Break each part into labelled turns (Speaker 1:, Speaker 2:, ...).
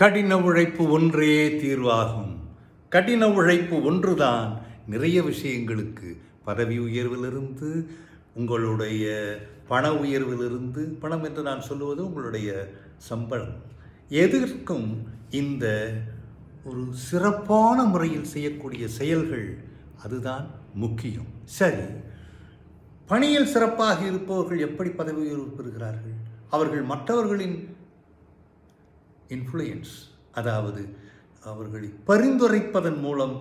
Speaker 1: கடின உழைப்பு ஒன்றே தீர்வாகும். கடின உழைப்பு ஒன்றுதான். நிறைய விஷயங்களுக்கு பதவி உயர்விலிருந்து உங்களுடைய பண உயர்விலிருந்து பணம் என்று நான் சொல்லுவது உங்களுடைய சம்பளம். எதற்கும் இந்த ஒரு சிறப்பான முறையில் செய்யக்கூடிய செயல்கள் அதுதான் முக்கியம். சரி பணியில் சிறப்பாக இருப்பவர்கள் எப்படி பதவி உயர்வு பெறுகிறார்கள்? அவர்கள் மற்றவர்களின் இன்ஃப்ளூயன்ஸ் அதாவது அவர்களை பரிந்துரைப்பதன் மூலம்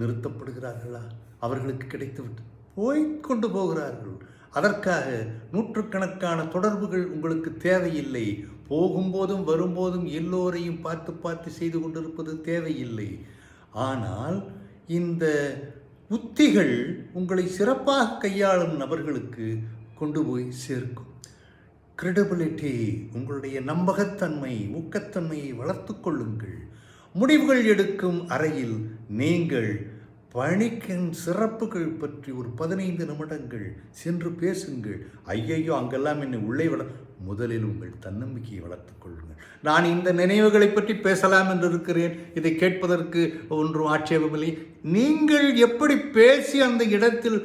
Speaker 1: நிறுத்தப்படுகிறார்களா? அவர்களுக்கு கிடைத்துவிட்டு போய்க் கொண்டு போகிறார்கள். அதற்காக நூற்றுக்கணக்கான தொடர்புகள் உங்களுக்கு தேவையில்லை. போகும்போதும் வரும்போதும் எல்லோரையும் பார்த்து பார்த்து செய்து கொண்டிருப்பது தேவையில்லை. ஆனால் இந்த உத்திகள் உங்களை சிறப்பாக கையாளும் நபர்களுக்கு கொண்டு போய் சேர்க்கும். கிரெடிபிலிட்டி உங்களுடைய நம்பகத்தன்மை ஊக்கத்தன்மையை வளர்த்து கொள்ளுங்கள். முடிவுகள் எடுக்கும் அறையில் நீங்கள் பணிக்கின் சிறப்புகள் பற்றி ஒரு பதினைந்து நிமிடங்கள் சென்று பேசுங்கள். ஐயையோ அங்கெல்லாம் என்னை உள்ளே வள முதலில் உங்கள் தன்னம்பிக்கையை வளர்த்துக் கொள்ளுங்கள். நான் இந்த நினைவுகளை பற்றி பேசலாம் என்று இருக்கிறேன் இதை கேட்பதற்கு ஒன்றும் ஆட்சேபமில்லை. நீங்கள் எப்படி பேசி அந்த இடத்தில்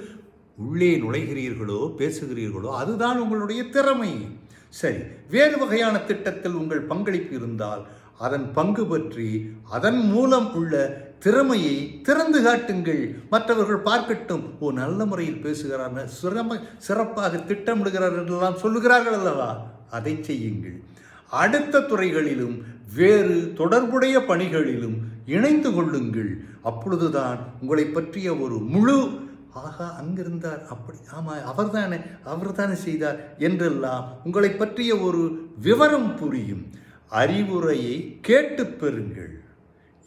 Speaker 1: உள்ளே நுழைகிறீர்களோ பேசுகிறீர்களோ அதுதான் உங்களுடைய திறமை. சரி வேறு வகையான திட்டத்தில் உங்கள் பங்களிப்பு இருந்தால் அதன் பங்கு பற்றி அதன் மூலம் உள்ள திறமையை திறந்து காட்டுங்கள். மற்றவர்கள் பார்க்கட்டும் ஓ நல்ல முறையில் பேசுகிறார் சிறம சிறப்பாக திட்டமிடுகிறார் என்றெல்லாம் சொல்லுகிறார்கள் அல்லவா? அதை செய்யுங்கள். அடுத்த துறைகளிலும் வேறு தொடர்புடைய பணிகளிலும் இணைந்து கொள்ளுங்கள். அப்பொழுதுதான் உங்களை பற்றிய ஒரு முழு ஆகா அங்கிருந்தார். அப்படி. ஆமாம் அவர்தானே அவர்தானே செய்தார் என்றெல்லாம் உங்களை பற்றிய ஒரு விவரம் புரியும். அறிவுரையை கேட்டு பெறுங்கள்.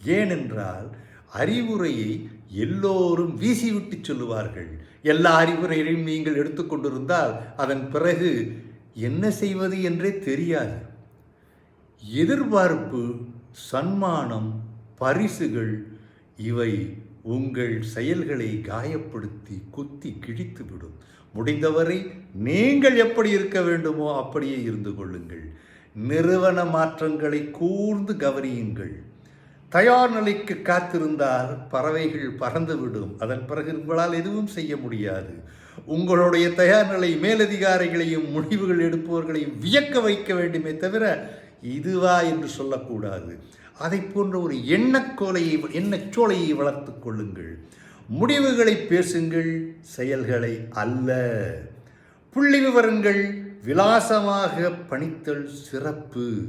Speaker 1: ஏனென்றால் அறிவுரையை எல்லோரும் வீசிவிட்டு சொல்லுவார்கள். எல்லா அறிவுரைகளையும் நீங்கள் எடுத்துக்கொண்டிருந்தால் அதன் பிறகு என்ன செய்வது என்றே தெரியாது. எதிர்பார்ப்பு சன்மானம் பரிசுகள் இவை உங்கள் செயல்களை காயப்படுத்தி குத்தி கிழித்துவிடும் முடிந்தவரை நீங்கள் எப்படி இருக்க வேண்டுமோ அப்படியே இருந்து கொள்ளுங்கள். நிறுவன மாற்றங்களை கூர்ந்து கவனியுங்கள். தயார் நிலைக்கு காத்திருந்தால் பறவைகள் பறந்துவிடும். அதன் பிறகு உங்களால் எதுவும் செய்ய முடியாது. உங்களுடைய தயார் நிலை மேலதிகாரிகளையும் முடிவுகள் எடுப்பவர்களையும் வியக்க வைக்க வேண்டுமே தவிர இதுவா என்று சொல்லக்கூடாது. அதை போன்ற ஒரு எண்ணக்கோலையை எண்ணச்சோலையை வளர்த்துக் கொள்ளுங்கள். முடிவுகளை பேசுங்கள் செயல்களை அல்ல. புள்ளி விவரங்கள் விலாசமாக பணித்தல் சிறப்பு.